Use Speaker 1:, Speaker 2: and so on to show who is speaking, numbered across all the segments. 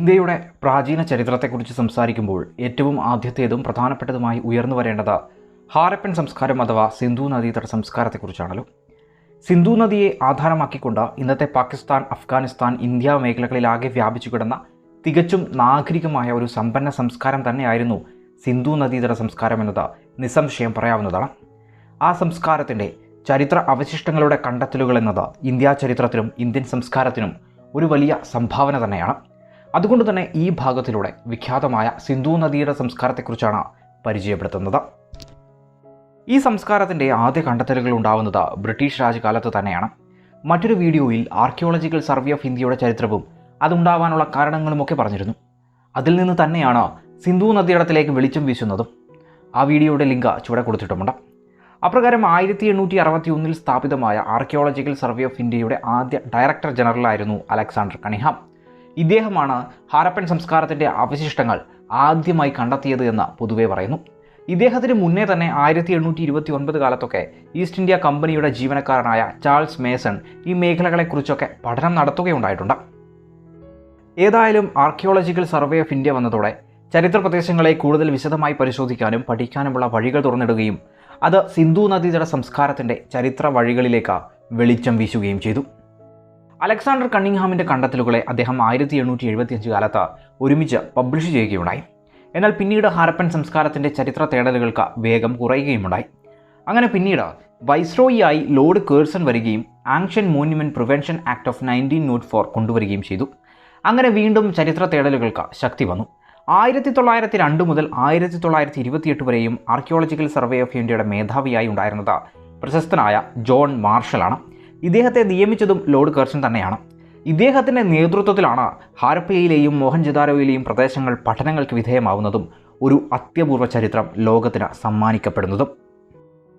Speaker 1: ഇന്ത്യയുടെ പ്രാചീന ചരിത്രത്തെക്കുറിച്ച് സംസാരിക്കുമ്പോൾ ഏറ്റവും ആദ്യത്തേതും പ്രധാനപ്പെട്ടതുമായി ഉയർന്നു വരേണ്ടത് ഹാരപ്പൻ സംസ്കാരം അഥവാ സിന്ധു നദീതട സംസ്കാരത്തെക്കുറിച്ചാണല്ലോ. സിന്ധു നദിയെ ആധാരമാക്കിക്കൊണ്ട് ഇന്നത്തെ പാകിസ്ഥാൻ അഫ്ഗാനിസ്ഥാൻ ഇന്ത്യ മേഖലകളിലാകെ വ്യാപിച്ചു കിടന്ന തികച്ചും നാഗരികമായ ഒരു സമ്പന്ന സംസ്കാരം തന്നെയായിരുന്നു സിന്ധു നദീതട സംസ്കാരം എന്നത് നിസ്സംശയം പറയാവുന്നതാണ്. ആ സംസ്കാരത്തിന്റെ ചരിത്ര അവശിഷ്ടങ്ങളുടെ കണ്ടെത്തലുകൾ എന്നത് ഇന്ത്യാ ചരിത്രത്തിനും ഇന്ത്യൻ സംസ്കാരത്തിനും ഒരു വലിയ സംഭാവന തന്നെയാണ്. അതുകൊണ്ട് തന്നെ ഈ ഭാഗത്തിലൂടെ വിഖ്യാതമായ സിന്ധു നദിയുടെ സംസ്കാരത്തെക്കുറിച്ചാണ് പരിചയപ്പെടുത്തുന്നത്. ഈ സംസ്കാരത്തിന്റെ ആദ്യ കണ്ടെത്തലുകൾ ഉണ്ടാവുന്നത് ബ്രിട്ടീഷ് രാജകാലത്ത് തന്നെയാണ്. മറ്റൊരു വീഡിയോയിൽ ആർക്കിയോളജിക്കൽ സർവേ ഓഫ് ഇന്ത്യയുടെ ചരിത്രവും അതുണ്ടാവാനുള്ള കാരണങ്ങളുമൊക്കെ പറഞ്ഞിരുന്നു. അതിൽ നിന്ന് തന്നെയാണ് സിന്ധു നദീതടത്തിലേക്ക് വെളിച്ചം വീശുന്നതും. ആ വീഡിയോയുടെ ലിങ്ക് ചുവടെ കൊടുത്തിട്ടുമുണ്ട്. അപ്രകാരം ആയിരത്തി എണ്ണൂറ്റി അറുപത്തി ഒന്നിൽ സ്ഥാപിതമായ ആർക്കിയോളജിക്കൽ സർവേ ഓഫ് ഇന്ത്യയുടെ ആദ്യ ഡയറക്ടർ ജനറലായിരുന്നു അലക്സാണ്ടർ കണിഹാം. ഇദ്ദേഹമാണ് ഹാരപ്പൻ സംസ്കാരത്തിന്റെ അവശിഷ്ടങ്ങൾ ആദ്യമായി കണ്ടെത്തിയത് എന്ന് പൊതുവേ പറയുന്നു. ഇദ്ദേഹത്തിന് മുന്നേ തന്നെ ആയിരത്തി എണ്ണൂറ്റി ഇരുപത്തി ഒൻപത് കാലത്തൊക്കെ ഈസ്റ്റ് ഇന്ത്യ കമ്പനിയുടെ ജീവനക്കാരനായ ചാൾസ് മേസൺ ഈ മേഖലകളെക്കുറിച്ചൊക്കെ പഠനം നടത്തുകയുണ്ടായിട്ടുണ്ട്. ഏതായാലും ആർക്കിയോളജിക്കൽ സർവേ ഓഫ് ഇന്ത്യ വന്നതോടെ ചരിത്ര പ്രദേശങ്ങളെ കൂടുതൽ വിശദമായി പരിശോധിക്കാനും പഠിക്കാനുമുള്ള വഴികൾ തുറന്നിടുകയും അത് സിന്ധു നദീതട സംസ്കാരത്തിന്റെ ചരിത്ര വഴികളിലേക്ക് വെളിച്ചം വീശുകയും ചെയ്തു. അലക്സാണ്ടർ കണ്ണിങ്ഹാമിന്റെ കണ്ടെത്തലുകളെ അദ്ദേഹം ആയിരത്തി എണ്ണൂറ്റി എഴുപത്തിയഞ്ച് കാലത്ത് ഒരുമിച്ച് പബ്ലിഷ് ചെയ്യുകയുണ്ടായി. എന്നാൽ പിന്നീട് ഹാരപ്പൻ സംസ്കാരത്തിന്റെ ചരിത്ര തേടലുകൾക്ക് വേഗം കുറയുകയുമുണ്ടായി. അങ്ങനെ പിന്നീട് വൈസ്രോയിയായി ലോർഡ് കേഴ്സൺ വരികയും ancient monument prevention act of nineteen nought four കൊണ്ടുവരികയും ചെയ്തു. അങ്ങനെ വീണ്ടും ചരിത്ര തേടലുകൾക്ക് ശക്തി വന്നു. ആയിരത്തി തൊള്ളായിരത്തി രണ്ട് മുതൽ ആയിരത്തി തൊള്ളായിരത്തി ഇരുപത്തിയെട്ട് വരെയും ആർക്കിയോളജിക്കൽ സർവേ ഓഫ് ഇന്ത്യയുടെ മേധാവിയായി ഉണ്ടായിരുന്നത് പ്രശസ്തനായ ജോൺ മാർഷലാണ്. ഇദ്ദേഹത്തെ നിയമിച്ചതും ലോർഡ് കർഷൻ തന്നെയാണ്. ഇദ്ദേഹത്തിന്റെ നേതൃത്വത്തിലാണ് ഹാരപ്പയിലെയും മോഹൻജദാരോയിലെയും പ്രദേശങ്ങൾ പഠനങ്ങൾക്ക് വിധേയമാവുന്നതും ഒരു അത്യപൂർവ ചരിത്രം ലോകത്തിന് സമ്മാനിക്കപ്പെടുന്നതും.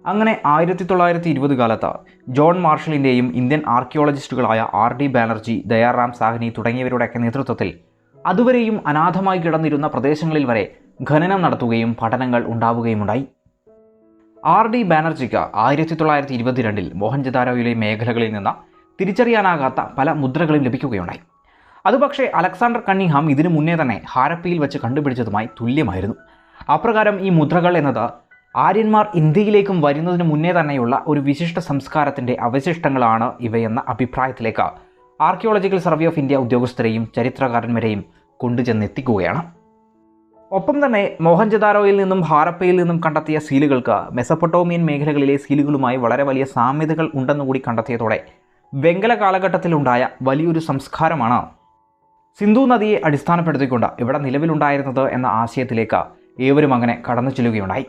Speaker 1: അങ്ങനെ ആയിരത്തി തൊള്ളായിരത്തി ഇരുപത് കാലത്ത് ജോൺ മാർഷലിന്റെയും ഇന്ത്യൻ ആർക്കിയോളജിസ്റ്റുകളായ ആർ ഡി ബാനർജി ദയാറാം സാഹ്നി തുടങ്ങിയവരുടെയൊക്കെ നേതൃത്വത്തിൽ അതുവരെയും അനാഥമായി കിടന്നിരുന്ന പ്രദേശങ്ങളിൽ വരെ ഖനനം നടത്തുകയും പഠനങ്ങൾ ഉണ്ടാവുകയുമുണ്ടായി. ആർ ഡി ബാനർജിക്ക് ആയിരത്തി തൊള്ളായിരത്തി ഇരുപത്തിരണ്ടിൽ മോഹൻജദാരോയിലെ മേഖലകളിൽ നിന്ന് തിരിച്ചറിയാനാകാത്ത പല മുദ്രകളും ലഭിക്കുകയുണ്ടായി. അതുപക്ഷേ അലക്സാണ്ടർ കണ്ണിഹാം ഇതിനു മുന്നേ തന്നെ ഹാരപ്പയിൽ വെച്ച് കണ്ടുപിടിച്ചതുമായി തുല്യമായിരുന്നു. അപ്രകാരം ഈ മുദ്രകൾ എന്നത് ആര്യന്മാർ ഇന്ത്യയിലേക്കും വരുന്നതിന് മുന്നേ തന്നെയുള്ള ഒരു വിശിഷ്ട സംസ്കാരത്തിന്റെ അവശിഷ്ടങ്ങളാണ് ഇവയെന്ന അഭിപ്രായത്തിലേക്ക് ആർക്കിയോളജിക്കൽ സർവേ ഓഫ് ഇന്ത്യ ഉദ്യോഗസ്ഥരെയും ചരിത്രകാരന്മാരെയും കൊണ്ടുചെന്നെത്തിക്കുകയാണ്. ഒപ്പം തന്നെ മോഹൻജദാരോയിൽ നിന്നും ഹാരപ്പയിൽ നിന്നും കണ്ടെത്തിയ സീലുകൾക്ക് മെസപ്പൊട്ടോമിയൻ മേഖലകളിലെ സീലുകളുമായി വളരെ വലിയ സാമ്യതകൾ ഉണ്ടെന്നുകൂടി കണ്ടെത്തിയതോടെ വെങ്കല കാലഘട്ടത്തിലുണ്ടായ വലിയൊരു സംസ്കാരമാണ് സിന്ധു നദിയെ അടിസ്ഥാനപ്പെടുത്തിക്കൊണ്ട് ഇവിടെ നിലവിലുണ്ടായിരുന്നത് എന്ന ആശയത്തിലേക്ക് ഏവരും അങ്ങനെ കടന്നു ചെല്ലുകയുണ്ടായി.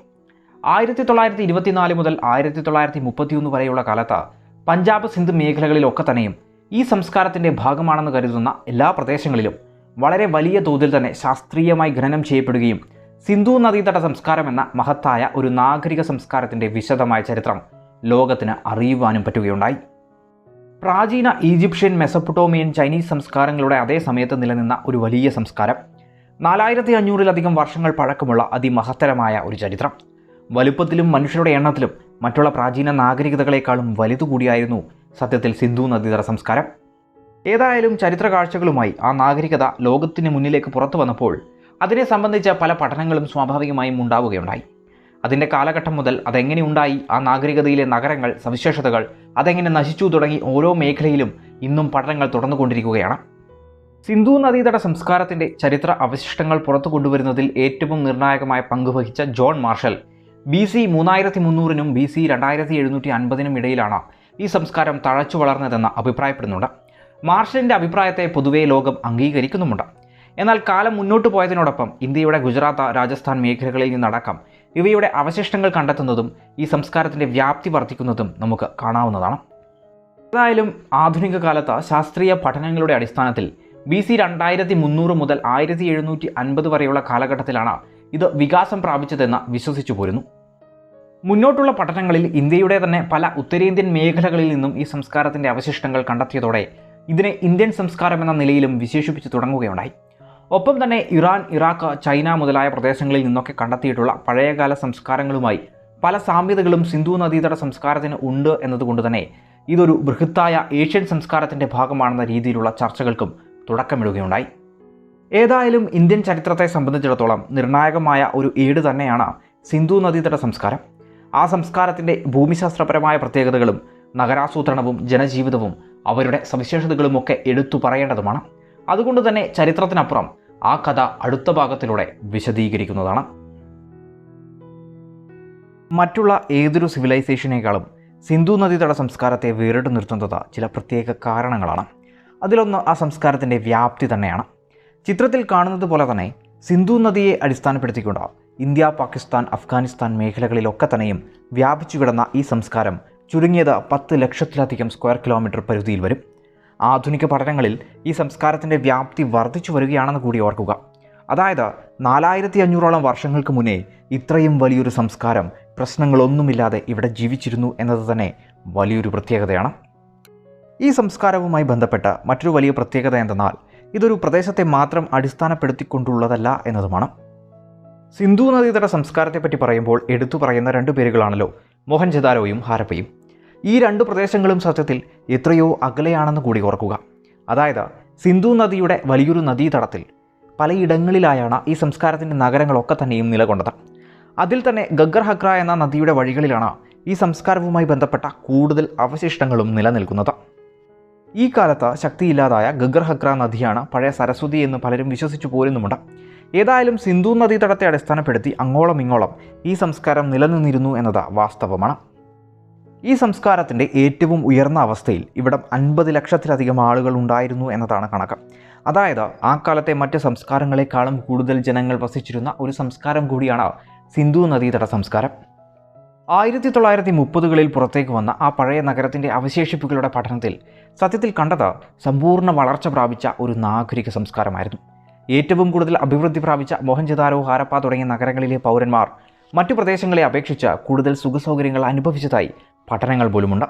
Speaker 1: ആയിരത്തി തൊള്ളായിരത്തി ഇരുപത്തിനാല് മുതൽ ആയിരത്തി തൊള്ളായിരത്തി മുപ്പത്തിയൊന്ന് വരെയുള്ള കാലത്ത് പഞ്ചാബ് സിന്ധു മേഖലകളിലൊക്കെ തന്നെയും ഈ സംസ്കാരത്തിന്റെ ഭാഗമാണെന്ന് കരുതുന്ന എല്ലാ പ്രദേശങ്ങളിലും വളരെ വലിയ തോതിൽ തന്നെ ശാസ്ത്രീയമായി ഖനനം ചെയ്യപ്പെടുകയും സിന്ധു നദീതട സംസ്കാരം എന്ന മഹത്തായ ഒരു നാഗരിക സംസ്കാരത്തിന്റെ വിശദമായ ചരിത്രം ലോകത്തിന് അറിയുവാനും പറ്റുകയുണ്ടായി. പ്രാചീന ഈജിപ്ഷ്യൻ മെസപ്പൊട്ടോമിയൻ ചൈനീസ് സംസ്കാരങ്ങളുടെ അതേ സമയത്ത് നിലനിന്ന ഒരു വലിയ സംസ്കാരം. നാലായിരത്തി അഞ്ഞൂറിലധികം വർഷങ്ങൾ പഴക്കമുള്ള അതിമഹത്തരമായ ഒരു ചരിത്രം. വലുപ്പത്തിലും മനുഷ്യരുടെ എണ്ണത്തിലും മറ്റുള്ള പ്രാചീന നാഗരികതകളെക്കാളും വലുതുകൂടിയായിരുന്നു സത്യത്തിൽ സിന്ധു നദീതട സംസ്കാരം. ഏതായാലും ചരിത്ര കാഴ്ചകളുമായി ആ നാഗരികത ലോകത്തിന് മുന്നിലേക്ക് പുറത്തു വന്നപ്പോൾ അതിനെ സംബന്ധിച്ച പല പഠനങ്ങളും സ്വാഭാവികമായും ഉണ്ടാവുകയുണ്ടായി. അതിന്റെ കാലഘട്ടം മുതൽ അതെങ്ങനെ ഉണ്ടായി ആ നാഗരികതയിലെ നഗരങ്ങൾ സവിശേഷതകൾ അതെങ്ങനെ നശിച്ചു തുടങ്ങി ഓരോ മേഖലയിലും ഇന്നും പഠനങ്ങൾ തുടർന്നുകൊണ്ടിരിക്കുകയാണ്. സിന്ധു നദീതട സംസ്കാരത്തിന്റെ ചരിത്ര അവശിഷ്ടങ്ങൾ പുറത്തു കൊണ്ടുവരുന്നതിൽ ഏറ്റവും നിർണായകമായ പങ്കുവഹിച്ച ജോൺ മാർഷൽ ബി സി മൂന്നായിരത്തി മുന്നൂറിനും ബി സി രണ്ടായിരത്തി എഴുന്നൂറ്റി അൻപതിനും ഇടയിലാണ് ഈ സംസ്കാരം തഴച്ചു വളർന്നതെന്ന് അഭിപ്രായപ്പെടുന്നുണ്ട്. മാർഷലിന്റെ അഭിപ്രായത്തെ പൊതുവേ ലോകം അംഗീകരിക്കുന്നുമുണ്ട്. എന്നാൽ കാലം മുന്നോട്ട് പോയതിനോടൊപ്പം ഇന്ത്യയുടെ ഗുജറാത്ത് രാജസ്ഥാൻ മേഖലകളിൽ നിന്നടക്കം ഇവയുടെ അവശിഷ്ടങ്ങൾ കണ്ടെത്തുന്നതും ഈ സംസ്കാരത്തിന്റെ വ്യാപ്തി വർദ്ധിക്കുന്നതും നമുക്ക് കാണാവുന്നതാണ്. ഏതായാലും ആധുനിക കാലത്ത് ശാസ്ത്രീയ പഠനങ്ങളുടെ അടിസ്ഥാനത്തിൽ ബി സി രണ്ടായിരത്തി മുന്നൂറ് മുതൽ ആയിരത്തി എഴുന്നൂറ്റി അൻപത് വരെയുള്ള കാലഘട്ടത്തിലാണ് ഇത് വികാസം പ്രാപിച്ചതെന്ന് വിശ്വസിച്ചു പോരുന്നു. മുന്നോട്ടുള്ള പഠനങ്ങളിൽ ഇന്ത്യയുടെ തന്നെ പല ഉത്തരേന്ത്യൻ മേഖലകളിൽ നിന്നും ഈ സംസ്കാരത്തിന്റെ അവശിഷ്ടങ്ങൾ കണ്ടെത്തിയതോടെ ഇതിനെ ഇന്ത്യൻ സംസ്കാരം എന്ന നിലയിലും വിശേഷിപ്പിച്ച് തുടങ്ങുകയുണ്ടായി. ഒപ്പം തന്നെ ഇറാൻ ഇറാഖ് ചൈന മുതലായ പ്രദേശങ്ങളിൽ നിന്നൊക്കെ കണ്ടെത്തിയിട്ടുള്ള പഴയകാല സംസ്കാരങ്ങളുമായി പല സാമ്യതകളും സിന്ധു നദീതട സംസ്കാരത്തിന് ഉണ്ട് എന്നതുകൊണ്ട് തന്നെ ഇതൊരു ബൃഹത്തായ ഏഷ്യൻ സംസ്കാരത്തിന്റെ ഭാഗമാണെന്ന രീതിയിലുള്ള ചർച്ചകൾക്കും തുടക്കമിടുകയുണ്ടായി. ഏതായാലും ഇന്ത്യൻ ചരിത്രത്തെ സംബന്ധിച്ചിടത്തോളം നിർണായകമായ ഒരു ഏട് തന്നെയാണ് സിന്ധു നദീതട സംസ്കാരം. ആ സംസ്കാരത്തിന്റെ ഭൂമിശാസ്ത്രപരമായ പ്രത്യേകതകളും നഗരാസൂത്രണവും ജനജീവിതവും അവരുടെ സവിശേഷതകളുമൊക്കെ എടുത്തു പറയേണ്ടതുമാണ്. അതുകൊണ്ട് തന്നെ ചരിത്രത്തിനപ്പുറം ആ കഥ അടുത്ത ഭാഗത്തിലൂടെ വിശദീകരിക്കുന്നതാണ്. മറ്റുള്ള ഏതൊരു സിവിലൈസേഷനേക്കാളും സിന്ധു നദീതട സംസ്കാരത്തെ വേറിട്ട് നിർത്തുന്നത് ചില പ്രത്യേക കാരണങ്ങളാണ്. അതിലൊന്ന് ആ സംസ്കാരത്തിന്റെ വ്യാപ്തി തന്നെയാണ്. ചിത്രത്തിൽ കാണുന്നത് പോലെ തന്നെ സിന്ധു നദിയെ അടിസ്ഥാനപ്പെടുത്തിക്കൊണ്ട് ഇന്ത്യ പാകിസ്ഥാൻ അഫ്ഗാനിസ്ഥാൻ മേഖലകളിലൊക്കെ തന്നെയും വ്യാപിച്ചു കിടന്ന ഈ സംസ്കാരം ചുരുങ്ങിയത് പത്ത് ലക്ഷത്തിലധികം സ്ക്വയർ കിലോമീറ്റർ പരിധിയിൽ വരും. ആധുനിക പഠനങ്ങളിൽ ഈ സംസ്കാരത്തിന്റെ വ്യാപ്തി വർദ്ധിച്ചു വരികയാണെന്ന് കൂടി ഓർക്കുക. അതായത് നാലായിരത്തി അഞ്ഞൂറോളം വർഷങ്ങൾക്ക് മുന്നേ ഇത്രയും വലിയൊരു സംസ്കാരം പ്രശ്നങ്ങളൊന്നുമില്ലാതെ ഇവിടെ ജീവിച്ചിരുന്നു എന്നത് തന്നെ വലിയൊരു പ്രത്യേകതയാണ്. ഈ സംസ്കാരവുമായി ബന്ധപ്പെട്ട മറ്റൊരു വലിയ പ്രത്യേകത എന്തെന്നാൽ ഇതൊരു പ്രദേശത്തെ മാത്രം അടിസ്ഥാനപ്പെടുത്തിക്കൊണ്ടുള്ളതല്ല എന്നതുമാണ്. സിന്ധു നദീതട സംസ്കാരത്തെപ്പറ്റി പറയുമ്പോൾ എടുത്തു പറയുന്ന രണ്ട് പേരുകളാണല്ലോ മോഹൻജദാരോയും ഹാരപ്പയും. ഈ രണ്ട് പ്രദേശങ്ങളും സത്യത്തിൽ എത്രയോ അകലെയാണെന്ന് കൂടി ഓർക്കുക. അതായത് സിന്ധു നദിയുടെ വലിയൊരു നദീതടത്തിൽ പലയിടങ്ങളിലായാണ് ഈ സംസ്കാരത്തിന്റെ നഗരങ്ങളൊക്കെ തന്നെയും നിലകൊണ്ടത്. അതിൽ തന്നെ ഗഗ്ഗർ ഹക്ര എന്ന നദിയുടെ വഴികളിലാണ് ഈ സംസ്കാരവുമായി ബന്ധപ്പെട്ട കൂടുതൽ അവശിഷ്ടങ്ങളും നിലനിൽക്കുന്നത്. ഈ കാലത്ത് ശക്തിയില്ലാതായ ഗഗ്ഗർ ഹക്ര നദിയാണ് പഴയ സരസ്വതി എന്ന് പലരും വിശ്വസിച്ചു പോരുന്നുമുണ്ട്. ഏതായാലും സിന്ധു നദീതടത്തെ അടിസ്ഥാനപ്പെടുത്തി അങ്ങോളം ഇങ്ങോളം ഈ സംസ്കാരം നിലനിന്നിരുന്നു എന്നത് വാസ്തവമാണ്. ഈ സംസ്കാരത്തിന്റെ ഏറ്റവും ഉയർന്ന അവസ്ഥയിൽ ഇവിടെ അൻപത് ലക്ഷത്തിലധികം ആളുകൾ ഉണ്ടായിരുന്നു എന്നതാണ് കണക്ക്. അതായത് ആ കാലത്തെ മറ്റ് സംസ്കാരങ്ങളെക്കാളും കൂടുതൽ ജനങ്ങൾ വസിച്ചിരുന്ന ഒരു സംസ്കാരം കൂടിയാണ് സിന്ധു നദീതട സംസ്കാരം. ആയിരത്തി തൊള്ളായിരത്തി മുപ്പതുകളിൽ പുറത്തേക്ക് വന്ന ആ പഴയ നഗരത്തിന്റെ അവശേഷിപ്പുകളുടെ പഠനത്തിൽ സത്യത്തിൽ കണ്ടത് സമ്പൂർണ വളർച്ച പ്രാപിച്ച ഒരു നാഗരിക സംസ്കാരമായിരുന്നു. ഏറ്റവും കൂടുതൽ അഭിവൃദ്ധി പ്രാപിച്ച മോഹൻജദാരോ ഹാരപ്പ തുടങ്ങിയ നഗരങ്ങളിലെ പൗരന്മാർ മറ്റു പ്രദേശങ്ങളെ അപേക്ഷിച്ച് കൂടുതൽ സുഖസൗകര്യങ്ങൾ അനുഭവിച്ചതായി പഠനങ്ങൾ പോലുമുണ്ട്.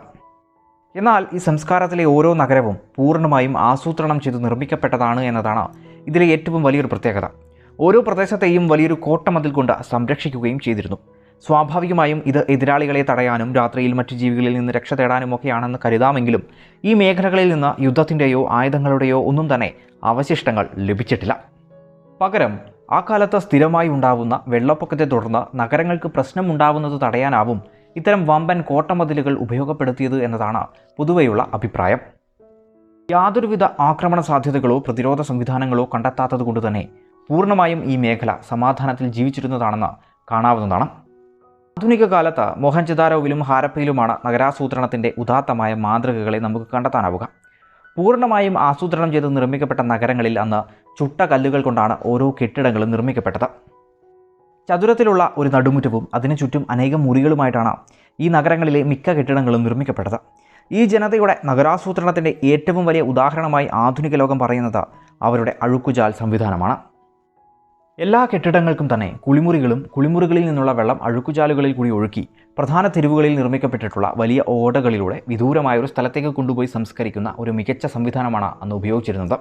Speaker 1: എന്നാൽ ഈ സംസ്കാരത്തിലെ ഓരോ നഗരവും പൂർണമായും ആസൂത്രണം ചെയ്ത് നിർമ്മിക്കപ്പെട്ടതാണ് എന്നതാണ് ഇതിലെ ഏറ്റവും വലിയൊരു പ്രത്യേകത. ഓരോ പ്രദേശത്തെയും വലിയൊരു കോട്ടമതിൽ കൊണ്ട് സംരക്ഷിക്കുകയും ചെയ്തിരുന്നു. സ്വാഭാവികമായും ഇത് എതിരാളികളെ തടയാനും രാത്രിയിൽ മറ്റു ജീവികളിൽ നിന്ന് രക്ഷ തേടാനുമൊക്കെയാണെന്ന് കരുതാമെങ്കിലും ഈ മേഖലകളിൽ നിന്ന് യുദ്ധത്തിന്റെയോ ആയുധങ്ങളുടെയോ ഒന്നും തന്നെ അവശിഷ്ടങ്ങൾ ലഭിച്ചിട്ടില്ല. പകരം ആ കാലത്ത് സ്ഥിരമായി ഉണ്ടാവുന്ന വെള്ളപ്പൊക്കത്തെ തുടർന്ന് നഗരങ്ങൾക്ക് പ്രശ്നമുണ്ടാവുന്നത് തടയാനാവും ഇത്തരം വമ്പൻ കോട്ടമതിലുകൾ ഉപയോഗപ്പെടുത്തിയത് എന്നതാണ് പൊതുവെയുള്ള അഭിപ്രായം. യാതൊരുവിധ ആക്രമണ സാധ്യതകളോ പ്രതിരോധ സംവിധാനങ്ങളോ കണ്ടെത്താത്തതുകൊണ്ട് തന്നെ പൂർണമായും ഈ മേഖല സമാധാനത്തിൽ ജീവിച്ചിരുന്നതാണെന്ന് കാണാവുന്നതാണ്. ആധുനിക കാലത്ത് മോഹൻജദാരോവിലും ഹാരപ്പയിലുമാണ് നഗരാസൂത്രണത്തിന്റെ ഉദാത്തമായ മാതൃകകളെ നമുക്ക് കണ്ടെത്താനാവുക. പൂർണമായും ആസൂത്രണം ചെയ്ത് നിർമ്മിക്കപ്പെട്ട നഗരങ്ങളിൽ അന്ന് ചുട്ട കല്ലുകൾ കൊണ്ടാണ് ഓരോ കെട്ടിടങ്ങളും നിർമ്മിക്കപ്പെട്ടത്. ചതുരത്തിലുള്ള ഒരു നടുമുറ്റവും അതിനു ചുറ്റും അനേകം മുറികളുമായിട്ടാണ് ഈ നഗരങ്ങളിലെ മിക്ക കെട്ടിടങ്ങളും നിർമ്മിക്കപ്പെട്ടത്. ഈ ജനതയുടെ നഗരാസൂത്രണത്തിന്റെ ഏറ്റവും വലിയ ഉദാഹരണമായി ആധുനിക ലോകം പറയുന്നത് അവരുടെ അഴുക്കുചാൽ സംവിധാനമാണ്. എല്ലാ കെട്ടിടങ്ങൾക്കും തന്നെ കുളിമുറികളും കുളിമുറികളിൽ നിന്നുള്ള വെള്ളം അഴുക്കുചാലുകളിൽ കൂടി ഒഴുക്കി പ്രധാന തെരുവുകളിൽ നിർമ്മിക്കപ്പെട്ടിട്ടുള്ള വലിയ ഓടകളിലൂടെ വിദൂരമായ ഒരു സ്ഥലത്തേക്ക് കൊണ്ടുപോയി സംസ്കരിക്കുന്ന ഒരു മികച്ച സംവിധാനമാണ് അന്ന് ഉപയോഗിച്ചിരുന്നത്.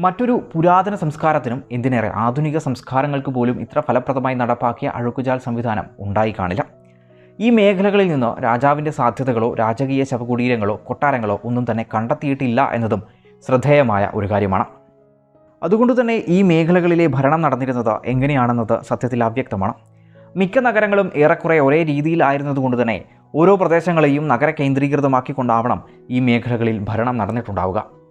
Speaker 1: മറ്റൊരു പുരാതന സംസ്കാരത്തിനും എന്തിനേറെ ആധുനിക സംസ്കാരങ്ങൾക്ക് പോലും ഇത്ര ഫലപ്രദമായി നടപ്പാക്കിയ അഴുക്കുചാൽ സംവിധാനം ഉണ്ടായി കാണില്ല. ഈ മേഖലകളിൽ നിന്ന് രാജാവിന്റെ സാധ്യതകളോ രാജകീയ ശവകുടീരങ്ങളോ കൊട്ടാരങ്ങളോ ഒന്നും തന്നെ കണ്ടെത്തിയിട്ടില്ല എന്നതും ശ്രദ്ധേയമായ ഒരു കാര്യമാണ്. അതുകൊണ്ട് തന്നെ ഈ മേഖലകളിലെ ഭരണം നടന്നിരുന്നത് എങ്ങനെയാണെന്നത് സത്യത്തിൽ അവ്യക്തമാണ്. മിക്ക നഗരങ്ങളും ഏറെക്കുറെ ഒരേ രീതിയിലായിരുന്നതുകൊണ്ട് തന്നെ ഓരോ പ്രദേശങ്ങളെയും നഗര കേന്ദ്രീകൃതമാക്കിക്കൊണ്ടാവണം ഈ മേഖലകളിൽ ഭരണം നടന്നിട്ടുണ്ടാവുക.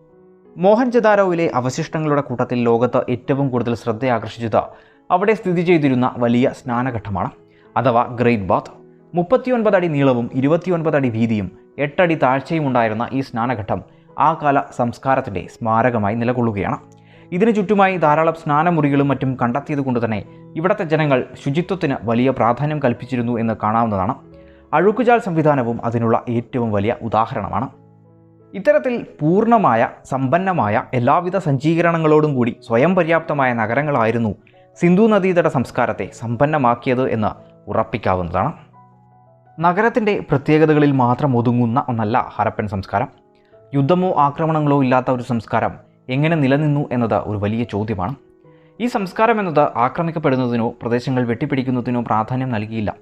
Speaker 1: മോഹൻജദാരോവിലെ അവശിഷ്ടങ്ങളുടെ കൂട്ടത്തിൽ ലോകത്ത് ഏറ്റവും കൂടുതൽ ശ്രദ്ധയാകർഷിച്ചത് അവിടെ സ്ഥിതി ചെയ്തിരുന്ന വലിയ സ്നാനഘട്ടമാണ്. അഥവാ ഗ്രേറ്റ് ബാത്ത്. മുപ്പത്തിയൊൻപത് അടി നീളവും ഇരുപത്തിയൊൻപത് അടി വീതിയും എട്ടടി താഴ്ചയും ഉണ്ടായിരുന്ന ഈ സ്നാനഘട്ടം ആ കാല സംസ്കാരത്തിന്റെ സ്മാരകമായി നിലകൊള്ളുകയാണ്. ഇതിനു ചുറ്റുമായി ധാരാളം സ്നാനമുറികളും മറ്റും കണ്ടെത്തിയത് കൊണ്ട് തന്നെ ഇവിടുത്തെ ജനങ്ങൾ ശുചിത്വത്തിന് വലിയ പ്രാധാന്യം കൽപ്പിച്ചിരുന്നു എന്ന് കാണാവുന്നതാണ്. അഴുക്കുചാൽ സംവിധാനവും അതിനുള്ള ഏറ്റവും വലിയ ഉദാഹരണമാണ്. ഇത്തരത്തിൽ പൂർണമായ സമ്പന്നമായ എല്ലാവിധ സജ്ജീകരണങ്ങളോടും കൂടി സ്വയം പര്യാപ്തമായ നഗരങ്ങളായിരുന്നു സിന്ധു നദീതട സംസ്കാരത്തെ സമ്പന്നമാക്കിയത് എന്ന് ഉറപ്പിക്കാവുന്നതാണ്. നഗരത്തിന്റെ പ്രത്യേകതകളിൽ മാത്രം ഒതുങ്ങുന്ന ഒന്നല്ല ഹരപ്പൻ സംസ്കാരം. യുദ്ധമോ ആക്രമണങ്ങളോ ഇല്ലാത്ത ഒരു സംസ്കാരം എങ്ങനെ നിലനിന്നു എന്നത് ഒരു വലിയ ചോദ്യമാണ്. ഈ സംസ്കാരം എന്നത് ആക്രമിക്കപ്പെടുന്നതിനോ പ്രദേശങ്ങൾ വെട്ടിപ്പിടിക്കുന്നതിനോ പ്രാധാന്യം നൽകിയില്ല.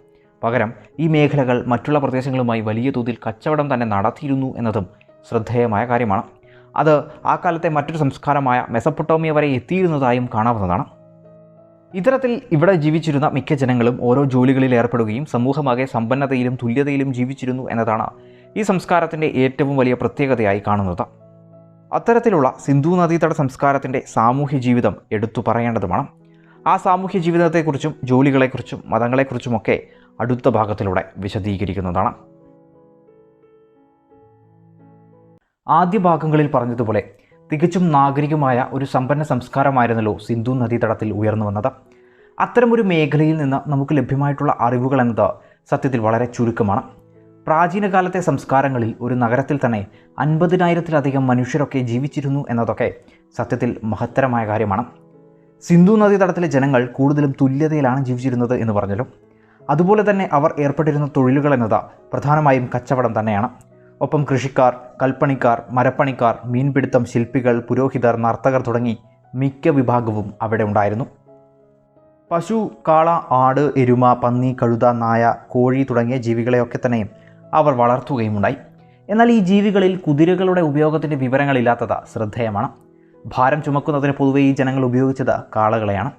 Speaker 1: പകരം ഈ മേഖലകൾ മറ്റുള്ള പ്രദേശങ്ങളുമായി വലിയ തോതിൽ കച്ചവടം തന്നെ നടത്തിയിരുന്നു എന്നതും ശ്രദ്ധേയമായ കാര്യമാണ്. അത് ആ കാലത്തെ മറ്റൊരു സംസ്കാരമായ മെസപ്പൊട്ടോമിയ വരെ എത്തിയിരുന്നതായും കാണാവുന്നതാണ്. ഇത്തരത്തിൽ ഇവിടെ ജീവിച്ചിരുന്ന മിക്ക ജനങ്ങളും ഓരോ ജോലികളിൽ ഏർപ്പെടുകയും സമൂഹമാകെ സമ്പന്നതയിലും തുല്യതയിലും ജീവിച്ചിരുന്നു എന്നതാണ് ഈ സംസ്കാരത്തിന്റെ ഏറ്റവും വലിയ പ്രത്യേകതയായി കാണുന്നത്. അത്തരത്തിലുള്ള സിന്ധു നദീതട സംസ്കാരത്തിന്റെ സാമൂഹ്യ ജീവിതം എടുത്തു പറയേണ്ടതുമാണ്. ആ സാമൂഹ്യ ജീവിതത്തെക്കുറിച്ചും ജോലികളെക്കുറിച്ചും മതങ്ങളെക്കുറിച്ചുമൊക്കെ അടുത്ത ഭാഗത്തിലൂടെ വിശദീകരിക്കുന്നതാണ്. ആദ്യ ഭാഗങ്ങളിൽ പറഞ്ഞതുപോലെ തികച്ചും നാഗരികമായ ഒരു സമ്പന്ന സംസ്കാരമായിരുന്നല്ലോ സിന്ധു നദീതടത്തിൽ ഉയർന്നു വന്നത്. അത്തരമൊരു മേഖലയിൽ നിന്ന് നമുക്ക് ലഭ്യമായിട്ടുള്ള അറിവുകൾ എന്നത് സത്യത്തിൽ വളരെ ചുരുക്കമാണ്. പ്രാചീന കാലത്തെ സംസ്കാരങ്ങളിൽ ഒരു നഗരത്തിൽ തന്നെ അൻപതിനായിരത്തിലധികം മനുഷ്യരൊക്കെ ജീവിച്ചിരുന്നു എന്നതൊക്കെ സത്യത്തിൽ മഹത്തരമായ കാര്യമാണ്. സിന്ധു നദീതടത്തിലെ ജനങ്ങൾ കൂടുതലും തുല്യതയിലാണ് ജീവിച്ചിരുന്നത് എന്ന് പറഞ്ഞല്ലോ. അതുപോലെ തന്നെ അവർ ഏർപ്പെട്ടിരുന്ന തൊഴിലുകൾ എന്നത് പ്രധാനമായും കച്ചവടം തന്നെയാണ്. ഒപ്പം കൃഷിക്കാർ കൽപ്പണിക്കാർ മരപ്പണിക്കാർ മീൻപിടുത്തം ശില്പികൾ പുരോഹിതർ നർത്തകർ തുടങ്ങി മിക്ക വിഭാഗവും അവിടെ ഉണ്ടായിരുന്നു. പശു കാള ആട് എരുമ പന്നി കഴുത നായ കോഴി തുടങ്ങിയ ജീവികളെയൊക്കെ തന്നെ അവർ വളർത്തുകയുമുണ്ടായി. എന്നാൽ ഈ ജീവികളിൽ കുതിരകളുടെ ഉപയോഗത്തിന്റെ വിവരങ്ങളില്ലാത്തത് ശ്രദ്ധേയമാണ്. ഭാരം ചുമക്കുന്നതിന് പൊതുവെ ഈ ജനങ്ങൾ ഉപയോഗിച്ചത് കാളകളെയാണ്.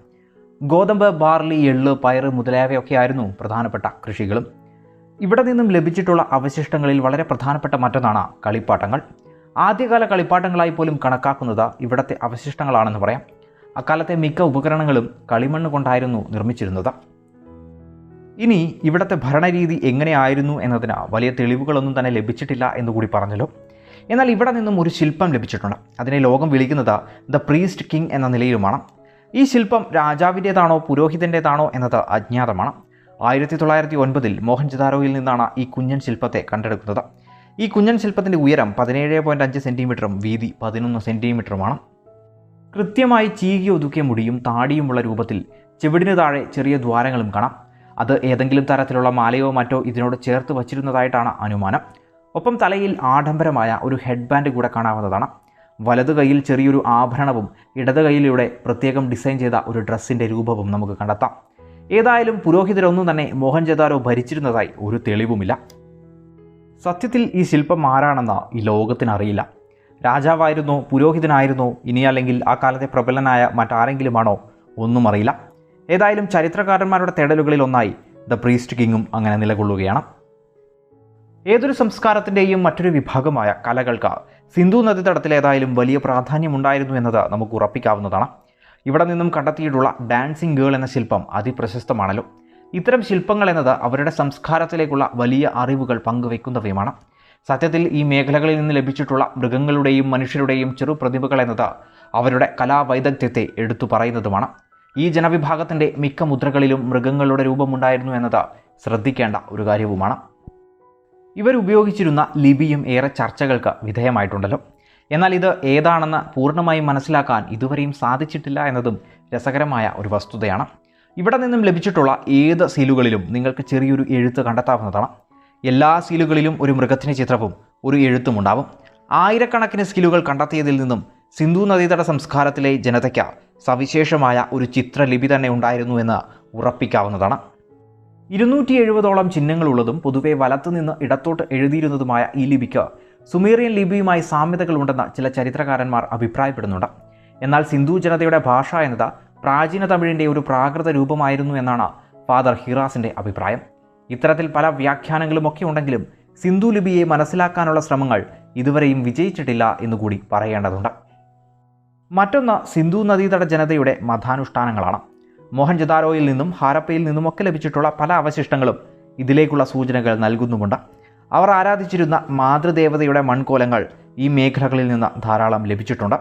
Speaker 1: ഗോതമ്പ് ബാർലി എള്ള് പയറ് മുതലായവയൊക്കെയായിരുന്നു പ്രധാനപ്പെട്ട കൃഷികളും. ഇവിടെ നിന്നും ലഭിച്ചിട്ടുള്ള അവശിഷ്ടങ്ങളിൽ വളരെ പ്രധാനപ്പെട്ട മറ്റൊന്നാണ് കളിപ്പാട്ടങ്ങൾ. ആദ്യകാല കളിപ്പാട്ടങ്ങളായി പോലും കണക്കാക്കുന്നത് ഇവിടത്തെ അവശിഷ്ടങ്ങളാണെന്ന് പറയാം. അക്കാലത്തെ മിക്ക ഉപകരണങ്ങളും കളിമണ്ണ് കൊണ്ടായിരുന്നു നിർമ്മിച്ചിരുന്നത്. ഇനി ഇവിടുത്തെ ഭരണരീതി എങ്ങനെയായിരുന്നു എന്നതിന് വലിയ തെളിവുകളൊന്നും തന്നെ ലഭിച്ചിട്ടില്ല എന്നുകൂടി പറഞ്ഞല്ലോ. എന്നാൽ ഇവിടെ നിന്നും ഒരു ശില്പം ലഭിച്ചിട്ടുണ്ട്. അതിനെ ലോകം വിളിക്കുന്നത് ദ പ്രീസ്റ്റ് കിങ് എന്ന നിലയിലുമാണ്. ഈ ശില്പം രാജാവിന്റേതാണോ പുരോഹിതന്റേതാണോ എന്നത് അജ്ഞാതമാണ്. ആയിരത്തി തൊള്ളായിരത്തി ഒൻപതിൽ മോഹൻജദാരോയിൽ നിന്നാണ് ഈ കുഞ്ഞൻ ശില്പത്തെ കണ്ടെടുക്കുന്നത്. ഈ കുഞ്ഞൻ ശില്പത്തിന്റെ ഉയരം പതിനേഴ് പോയിന്റ് അഞ്ച് സെന്റിമീറ്ററും വീതി പതിനൊന്ന് സെന്റിമീറ്ററുമാണ് കൃത്യമായി ചീകി ഒതുക്കിയ മുടിയും താടിയുമുള്ള രൂപത്തിൽ ചെവിടിന് താഴെ ചെറിയ ദ്വാരങ്ങളും കാണാം. അത് ഏതെങ്കിലും തരത്തിലുള്ള മാലയോ മറ്റോ ഇതിനോട് ചേർത്ത് വച്ചിരുന്നതായിട്ടാണ് അനുമാനം. ഒപ്പം തലയിൽ ആഡംബരമായ ഒരു ഹെഡ് ബാൻഡ് കൂടെ കാണാവുന്നതാണ്. വലത് കൈയിൽ ചെറിയൊരു ആഭരണവും ഇടത് കൈയിലൂടെ പ്രത്യേകം ഡിസൈൻ ചെയ്ത ഒരു ഡ്രസ്സിന്റെ രൂപവും നമുക്ക് കണ്ടെത്താം. ഏതായാലും പുരോഹിതരൊന്നും തന്നെ മോഹൻജദാരോ ഭരിച്ചിരുന്നതായി ഒരു തെളിവുമില്ല. സത്യത്തിൽ ഈ ശില്പം ആരാണെന്ന് ഈ ലോകത്തിനറിയില്ല. രാജാവായിരുന്നോ പുരോഹിതനായിരുന്നോ ഇനി അല്ലെങ്കിൽ ആ കാലത്തെ പ്രബലനായ മറ്റാരെങ്കിലുമാണോ ഒന്നും അറിയില്ല. ഏതായാലും ചരിത്രകാരന്മാരുടെ തേടലുകളിൽ ഒന്നായി ദ പ്രീസ്റ്റ് കിങ്ങും അങ്ങനെ നിലകൊള്ളുകയാണ്. ഏതൊരു സംസ്കാരത്തിന്റെയും മറ്റൊരു വിഭാഗമായ കലകൾക്ക് സിന്ധു നദീതടത്തിൽ ഏതായാലും വലിയ പ്രാധാന്യമുണ്ടായിരുന്നു എന്നത് നമുക്ക് ഉറപ്പിക്കാവുന്നതാണ്. ഇവിടെ നിന്നും കണ്ടെത്തിയിട്ടുള്ള ഡാൻസിങ് ഗേൾ എന്ന ശില്പം അതിപ്രശസ്തമാണല്ലോ. ഇത്തരം ശില്പങ്ങൾ എന്നത് അവരുടെ സംസ്കാരത്തിലേക്കുള്ള വലിയ അറിവുകൾ പങ്കുവെക്കുന്നവയുമാണ് സത്യത്തിൽ ഈ മേഖലകളിൽ നിന്ന് ലഭിച്ചിട്ടുള്ള മൃഗങ്ങളുടെയും മനുഷ്യരുടെയും ചെറു പ്രതിഭകൾ എന്നത് അവരുടെ കലാവൈദഗ്ധ്യത്തെ എടുത്തു പറയുന്നതുമാണ്. ഈ ജനവിഭാഗത്തിന്റെ മിക്ക മുദ്രകളിലും മൃഗങ്ങളുടെ രൂപമുണ്ടായിരുന്നു എന്നത് ശ്രദ്ധിക്കേണ്ട ഒരു കാര്യവുമാണ്. ഇവരുപയോഗിച്ചിരുന്ന ലിപിയും ഏറെ ചർച്ചകൾക്ക് വിധേയമായിട്ടുണ്ടല്ലോ. എന്നാൽ ഇത് ഏതാണെന്ന് പൂർണമായും മനസ്സിലാക്കാൻ ഇതുവരെയും സാധിച്ചിട്ടില്ല എന്നതും രസകരമായ ഒരു വസ്തുതയാണ്. ഇവിടെ നിന്നും ലഭിച്ചിട്ടുള്ള ഏത് സീലുകളിലും നിങ്ങൾക്ക് ചെറിയൊരു എഴുത്ത് കണ്ടെത്താവുന്നതാണ്. എല്ലാ സീലുകളിലും ഒരു മൃഗത്തിന്റെ ചിത്രവും ഒരു എഴുത്തും ഉണ്ടാവും. ആയിരക്കണക്കിന് സ്കിലുകൾ കണ്ടെത്തിയതിൽ നിന്നും സിന്ധു നദീതട സംസ്കാരത്തിലെ ജനതയ്ക്ക് സവിശേഷമായ ഒരു ചിത്രലിപി തന്നെ ഉണ്ടായിരുന്നു എന്ന് ഉറപ്പിക്കാവുന്നതാണ്. ഇരുന്നൂറ്റി എഴുപതോളം ചിഹ്നങ്ങളുള്ളതും പൊതുവെ വലത്തുനിന്ന് ഇടത്തോട്ട് എഴുതിയിരുന്നതുമായ ഈ ലിപിക്ക് സുമേറിയൻ ലിപിയുമായി സാമ്യതകൾ സാമ്യതകളുണ്ടെന്ന് ചില ചരിത്രകാരന്മാർ അഭിപ്രായപ്പെടുന്നുണ്ട്. എന്നാൽ സിന്ധു ജനതയുടെ ഭാഷ എന്നത് പ്രാചീന തമിഴിന്റെ ഒരു പ്രാകൃത രൂപമായിരുന്നു എന്നാണ് ഫാദർ ഹിറാസിന്റെ അഭിപ്രായം. ഇത്തരത്തിൽ പല വ്യാഖ്യാനങ്ങളുമൊക്കെ ഉണ്ടെങ്കിലും സിന്ധു ലിപിയെ മനസ്സിലാക്കാനുള്ള ശ്രമങ്ങൾ ഇതുവരെയും വിജയിച്ചിട്ടില്ല എന്നുകൂടി പറയേണ്ടതുണ്ട്. മറ്റൊന്ന് സിന്ധു നദീതട ജനതയുടെ മതാനുഷ്ഠാനങ്ങളാണ്. മോഹൻജദാരോയിൽ നിന്നും ഹാരപ്പയിൽ നിന്നുമൊക്കെ ലഭിച്ചിട്ടുള്ള പല അവശിഷ്ടങ്ങളും ഇതിലേക്കുള്ള സൂചനകൾ നൽകുന്നുമുണ്ട്. അവർ ആരാധിച്ചിരുന്ന മാതൃദേവതയുടെ മൺകോലങ്ങൾ ഈ മേഖലകളിൽ നിന്ന് ധാരാളം ലഭിച്ചിട്ടുണ്ട്.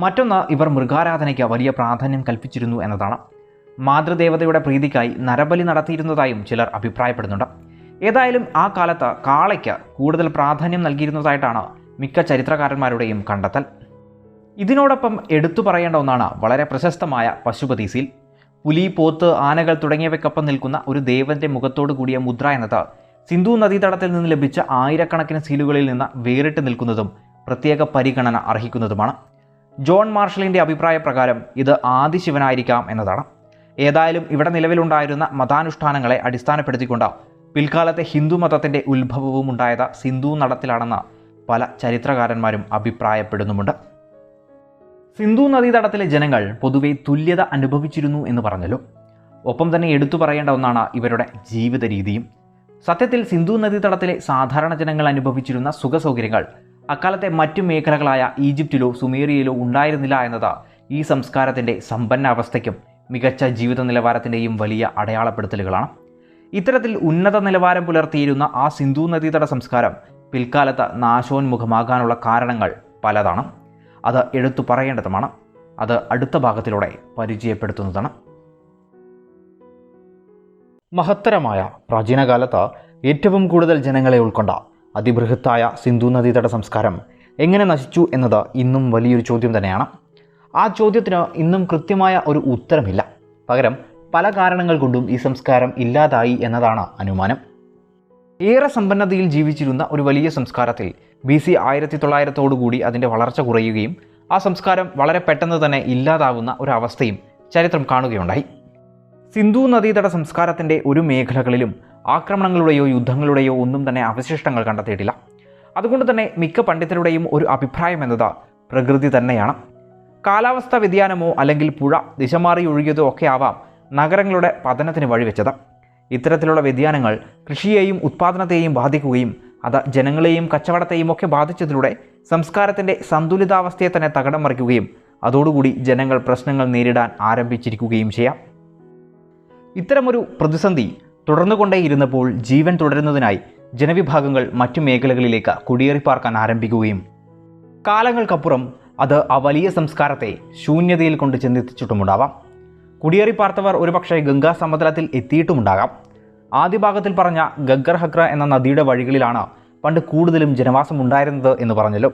Speaker 1: മറ്റൊന്ന് ഇവർ മൃഗാരാധനയ്ക്ക് വലിയ പ്രാധാന്യം കൽപ്പിച്ചിരുന്നു എന്നതാണ്. മാതൃദേവതയുടെ പ്രീതിക്കായി നരബലി നടത്തിയിരുന്നതായും ചിലർ അഭിപ്രായപ്പെടുന്നുണ്ട്. ഏതായാലും ആ കാലത്ത് കാളയ്ക്ക് കൂടുതൽ പ്രാധാന്യം നൽകിയിരുന്നതായിട്ടാണ് മിക്ക ചരിത്രകാരന്മാരുടെയും കണ്ടെത്തൽ. ഇതിനോടൊപ്പം എടുത്തു പറയേണ്ട ഒന്നാണ് വളരെ പ്രശസ്തമായ പശുപതി സീൽ. പുലി പോത്ത് ആനകൾ തുടങ്ങിയവയ്ക്കൊപ്പം നിൽക്കുന്ന ഒരു ദേവന്റെ മുഖത്തോടു കൂടിയ മുദ്ര എന്നത് സിന്ധു നദീതടത്തിൽ നിന്ന് ലഭിച്ച ആയിരക്കണക്കിന് സീലുകളിൽ നിന്ന് വേറിട്ട് നിൽക്കുന്നതും പ്രത്യേക പരിഗണന അർഹിക്കുന്നതുമാണ്. ജോൺ മാർഷലിന്റെ അഭിപ്രായ പ്രകാരം ഇത് ആദിശിവനായിരിക്കാം എന്നതാണ്. ഏതായാലും ഇവിടെ നിലവിലുണ്ടായിരുന്ന മതാനുഷ്ഠാനങ്ങളെ അടിസ്ഥാനപ്പെടുത്തിക്കൊണ്ട് പിൽക്കാലത്തെ ഹിന്ദു മതത്തിന്റെ ഉത്ഭവവും ഉണ്ടായത് സിന്ധു നടത്തിലാണെന്ന് പല ചരിത്രകാരന്മാരും അഭിപ്രായപ്പെടുന്നുമുണ്ട്. സിന്ധു നദീതടത്തിലെ ജനങ്ങൾ പൊതുവെ തുല്യത അനുഭവിച്ചിരുന്നു എന്ന് പറഞ്ഞല്ലോ. ഒപ്പം തന്നെ എടുത്തു പറയേണ്ട ഒന്നാണ് ഇവരുടെ ജീവിത രീതിയും സത്യത്തിൽ സിന്ധു നദീതടത്തിലെ സാധാരണ ജനങ്ങൾ അനുഭവിച്ചിരുന്ന സുഖസൗകര്യങ്ങൾ. അക്കാലത്തെ മറ്റു മേഖലകളായ ഈജിപ്തിലോ സുമേറിയയിലോ ഉണ്ടായിരുന്നില്ല എന്നത് ഈ സംസ്കാരത്തിന്റെ സമ്പന്ന അവസ്ഥയ്ക്കും മികച്ച ജീവിത നിലവാരത്തിന്റെയും വലിയ അടയാളപ്പെടുത്തലുകളാണ്. ഇത്തരത്തിൽ ഉന്നത നിലവാരം പുലർത്തിയിരുന്ന ആ സിന്ധു നദീതട സംസ്കാരം പിൽക്കാലത്ത് നാശോന്മുഖമാകാനുള്ള കാരണങ്ങൾ പലതാണ്. അത് എടുത്തു പറയേണ്ടതുമാണ്. അത് അടുത്ത ഭാഗത്തിലൂടെ പരിചയപ്പെടുത്തുന്നതാണ്. മഹത്തരമായ പ്രാചീനകാലത്ത് ഏറ്റവും കൂടുതൽ ജനങ്ങളെ ഉൾക്കൊണ്ട അതിബൃഹത്തായ സിന്ധു നദീതട സംസ്കാരം എങ്ങനെ നശിച്ചു എന്നത് ഇന്നും വലിയൊരു ചോദ്യം തന്നെയാണ്. ആ ചോദ്യത്തിന് ഇന്നും കൃത്യമായ ഒരു ഉത്തരമില്ല. പകരം പല കാരണങ്ങൾ കൊണ്ടും ഈ സംസ്കാരം ഇല്ലാതായി എന്നതാണ് അനുമാനം. ഏറെ സമ്പന്നതയിൽ ജീവിച്ചിരുന്ന ഒരു വലിയ സംസ്കാരത്തിൽ ബി സി ആയിരത്തി തൊള്ളായിരത്തോടുകൂടി അതിന്റെ വളർച്ച കുറയുകയും ആ സംസ്കാരം വളരെ പെട്ടെന്ന് തന്നെ ഇല്ലാതാവുന്ന ഒരവസ്ഥയും ചരിത്രം കാണുകയുണ്ടായി. സിന്ധു നദീതട സംസ്കാരത്തിന്റെ ഒരു മേഖലകളിലും ആക്രമണങ്ങളുടെയോ യുദ്ധങ്ങളുടെയോ ഒന്നും തന്നെ അവശിഷ്ടങ്ങൾ കണ്ടെത്തിയിട്ടില്ല. അതുകൊണ്ട് തന്നെ മിക്ക പണ്ഡിതരുടെയും ഒരു അഭിപ്രായം എന്നത് പ്രകൃതി തന്നെയാണ്. കാലാവസ്ഥാ വ്യതിയാനമോ അല്ലെങ്കിൽ പുഴ ദിശ മാറി ഒഴുകിയതോ ഒക്കെ ആവാം നഗരങ്ങളുടെ പതനത്തിന് വഴിവെച്ചത്. ഇത്തരത്തിലുള്ള വ്യതിയാനങ്ങൾ കൃഷിയെയും ഉത്പാദനത്തെയും ബാധിക്കുകയും അത് ജനങ്ങളെയും കച്ചവടത്തെയും ഒക്കെ ബാധിച്ചതിലൂടെ സംസ്കാരത്തിന്റെ സന്തുലിതാവസ്ഥയെ തന്നെ തകടം മറിക്കുകയും അതോടുകൂടി ജനങ്ങൾ പ്രശ്നങ്ങൾ നേരിടാൻ ആരംഭിച്ചിരിക്കുകയും ചെയ്യാം. ഇത്തരമൊരു പ്രതിസന്ധി തുടർന്നുകൊണ്ടേയിരുന്നപ്പോൾ ജീവൻ തുടരുന്നതിനായി ജനവിഭാഗങ്ങൾ മറ്റു മേഖലകളിലേക്ക് കുടിയേറിപ്പാർക്കാൻ ആരംഭിക്കുകയും കാലങ്ങൾക്കപ്പുറം അത് ആ വലിയ സംസ്കാരത്തെ ശൂന്യതയിൽ കൊണ്ട് ചെന്നെത്തിച്ചിട്ടുമുണ്ടാവാം. കുടിയേറിപ്പാർത്തവർ ഒരുപക്ഷെ ഗംഗാ സമതലത്തിൽ എത്തിയിട്ടുമുണ്ടാകാം. ആദ്യ ഭാഗത്തിൽ പറഞ്ഞ ഗഗ്ഗർ ഹക്ര എന്ന നദിയുടെ വഴികളിലാണ് പണ്ട് കൂടുതലും ജനവാസം ഉണ്ടായിരുന്നത് എന്ന് പറഞ്ഞല്ലോ.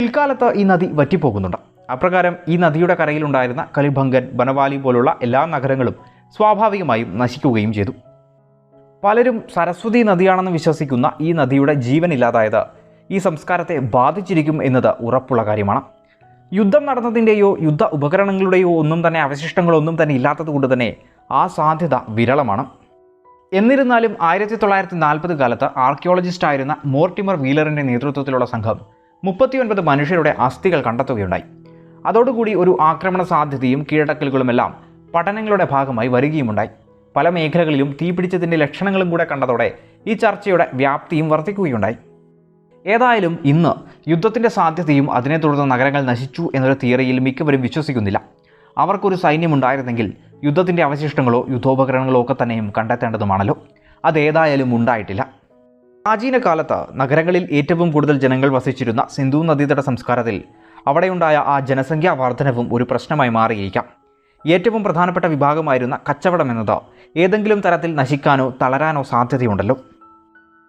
Speaker 1: പിൽക്കാലത്ത് ഈ നദി വറ്റിപ്പോകുന്നുണ്ട്. അപ്രകാരം ഈ നദിയുടെ കരയിലുണ്ടായിരുന്ന കലിഭംഗൻ ബനവാലി പോലുള്ള എല്ലാ നഗരങ്ങളും സ്വാഭാവികമായും നശിക്കുകയും ചെയ്തു. പലരും സരസ്വതി നദിയാണെന്ന് വിശ്വസിക്കുന്ന ഈ നദിയുടെ ജീവനില്ലാതായത് ഈ സംസ്കാരത്തെ ബാധിച്ചിരിക്കും എന്നത് ഉറപ്പുള്ള കാര്യമാണ്. യുദ്ധം നടന്നതിന്റെയോ യുദ്ധ ഉപകരണങ്ങളുടെയോ ഒന്നും തന്നെ അവശിഷ്ടങ്ങളൊന്നും തന്നെ ഇല്ലാത്തത് കൊണ്ട് തന്നെ ആ സാധ്യത വിരളമാണ്. എന്നിരുന്നാലും ആയിരത്തി തൊള്ളായിരത്തി നാൽപ്പത് കാലത്ത് ആർക്കിയോളജിസ്റ്റ് ആയിരുന്ന മോർട്ടിമർ വീലറിന്റെ നേതൃത്വത്തിലുള്ള സംഘം മുപ്പത്തിയൊൻപത് മനുഷ്യരുടെ അസ്ഥികൾ കണ്ടെത്തുകയുണ്ടായി. അതോടുകൂടി ഒരു ആക്രമണ സാധ്യതയും കീഴടക്കലുകളുമെല്ലാം പഠനങ്ങളുടെ ഭാഗമായി വരികയുമുണ്ടായി. പല മേഖലകളിലും തീപിടിച്ചതിന്റെ ലക്ഷണങ്ങളും കൂടെ കണ്ടതോടെ ഈ ചർച്ചയുടെ വ്യാപ്തിയും വർദ്ധിക്കുകയുണ്ടായി. ഏതായാലും ഇന്ന് യുദ്ധത്തിന്റെ സാധ്യതയും അതിനെ തുടർന്ന് നഗരങ്ങൾ നശിച്ചു എന്നൊരു തിയറിയിൽ മിക്കവരും വിശ്വസിക്കുന്നില്ല. അവർക്കൊരു സൈന്യമുണ്ടായിരുന്നെങ്കിൽ യുദ്ധത്തിന്റെ അവശിഷ്ടങ്ങളോ യുദ്ധോപകരണങ്ങളോ ഒക്കെ തന്നെയും കണ്ടെത്തേണ്ടതുമാണല്ലോ. അതേതായാലും ഉണ്ടായിട്ടില്ല. പ്രാചീന കാലത്ത് നഗരങ്ങളിൽ ഏറ്റവും കൂടുതൽ ജനങ്ങൾ വസിച്ചിരുന്ന സിന്ധു നദീതട സംസ്കാരത്തിൽ അവിടെയുണ്ടായ ആ ജനസംഖ്യാ വർധനവും ഒരു പ്രശ്നമായി മാറിയിരിക്കാം. ഏറ്റവും പ്രധാനപ്പെട്ട വിഭാഗമായിരുന്ന കച്ചവടം എന്നത് ഏതെങ്കിലും തരത്തിൽ നശിക്കാനോ തളരാനോ സാധ്യതയുണ്ടല്ലോ.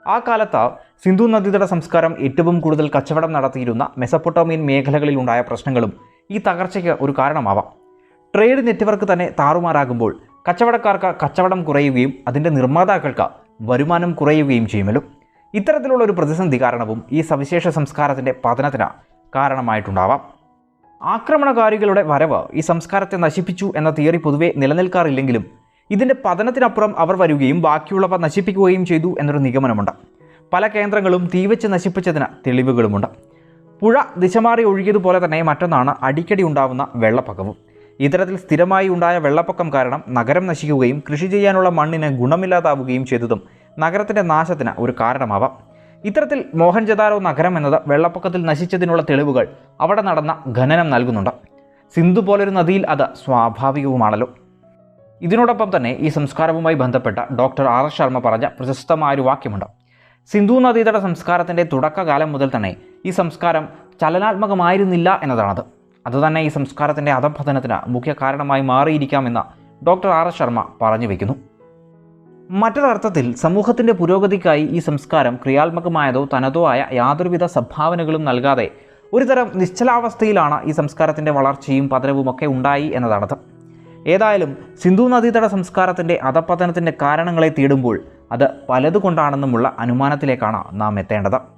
Speaker 1: ആ കാലത്ത് സിന്ധു നദീതട സംസ്കാരം ഏറ്റവും കൂടുതൽ കച്ചവടം നടത്തിയിരുന്ന മെസപ്പൊട്ടോമിയൻ മേഖലകളിൽ ഉണ്ടായ പ്രശ്നങ്ങളും ഈ തകർച്ചയ്ക്ക് ഒരു കാരണമാവാം. ട്രേഡ് നെറ്റ്വർക്ക് തന്നെ താറുമാറാകുമ്പോൾ കച്ചവടക്കാർക്ക് കച്ചവടം കുറയുകയും അതിന്റെ നിർമ്മാതാക്കൾക്ക് വരുമാനം കുറയുകയും ചെയ്യുമല്ലോ. ഇത്തരത്തിലുള്ള ഒരു പ്രതിസന്ധി കാരണവും ഈ സവിശേഷ സംസ്കാരത്തിന്റെ പതനത്തിന് കാരണമായിട്ടുണ്ടാവാം. ആക്രമണകാരികളുടെ വരവ് ഈ സംസ്കാരത്തെ നശിപ്പിച്ചു എന്ന തിയറി പൊതുവെ നിലനിൽക്കാറില്ലെങ്കിലും ഇതിന്റെ പതനത്തിനപ്പുറം അവർ വരികയും ബാക്കിയുള്ളവ നശിപ്പിക്കുകയും ചെയ്തു എന്നൊരു നിഗമനമുണ്ട്. പല കേന്ദ്രങ്ങളും തീവച്ച് നശിപ്പിച്ചതിന് തെളിവുകളുമുണ്ട്. പുഴ ദിശമാറി ഒഴുകിയതുപോലെ തന്നെ മറ്റൊന്നാണ് അടിക്കടി ഉണ്ടാവുന്ന വെള്ളപ്പൊക്കവും. ഇത്തരത്തിൽ സ്ഥിരമായി ഉണ്ടായ വെള്ളപ്പൊക്കം കാരണം നഗരം നശിക്കുകയും കൃഷി ചെയ്യാനുള്ള മണ്ണിന് ഗുണമില്ലാതാവുകയും ചെയ്തതും നഗരത്തിന്റെ നാശത്തിന് ഒരു കാരണമാവാം. ഇത്തരത്തിൽ മോഹൻജദാരോ നഗരം എന്നത് വെള്ളപ്പൊക്കത്തിൽ നശിച്ചതിനുള്ള തെളിവുകൾ അവിടെ നടന്ന ഖനനം നൽകുന്നുണ്ട്. സിന്ധു പോലൊരു നദിയിൽ അത് സ്വാഭാവികവുമാണല്ലോ. ഇതിനോടൊപ്പം തന്നെ ഈ സംസ്കാരവുമായി ബന്ധപ്പെട്ട ഡോക്ടർ ആർ എസ് ശർമ്മ പറഞ്ഞ പ്രശസ്തമായൊരു വാക്യമുണ്ട്. സിന്ധു നദീതട സംസ്കാരത്തിന്റെ തുടക്കകാലം മുതൽ തന്നെ ഈ സംസ്കാരം ചലനാത്മകമായിരുന്നില്ല എന്നതാണത്. അതുതന്നെ ഈ സംസ്കാരത്തിന്റെ അധപതനത്തിന് മുഖ്യ കാരണമായി മാറിയിരിക്കാമെന്ന് ഡോക്ടർ ആർ എസ് ശർമ്മ പറഞ്ഞു വയ്ക്കുന്നു മറ്റൊരർത്ഥത്തിൽ സമൂഹത്തിന്റെ പുരോഗതിക്കായി ഈ സംസ്കാരം ക്രിയാത്മകമായതോ തനതോ ആയ യാതൊരുവിധ സംഭാവനകളും നൽകാതെ ഒരുതരം നിശ്ചലാവസ്ഥയിലാണ് ഈ സംസ്കാരത്തിന്റെ വളർച്ചയും പതനവും ഒക്കെ ഉണ്ടായി എന്നതാണത് ഏതായാലും സിന്ധു നദീതട സംസ്കാരത്തിന്റെ അധപതനത്തിന്റെ കാരണങ്ങളെ തേടുമ്പോൾ അത് പലതുകൊണ്ടാണെന്നുമുള്ള അനുമാനത്തിലേക്കാണ് നാം എത്തേണ്ടത്.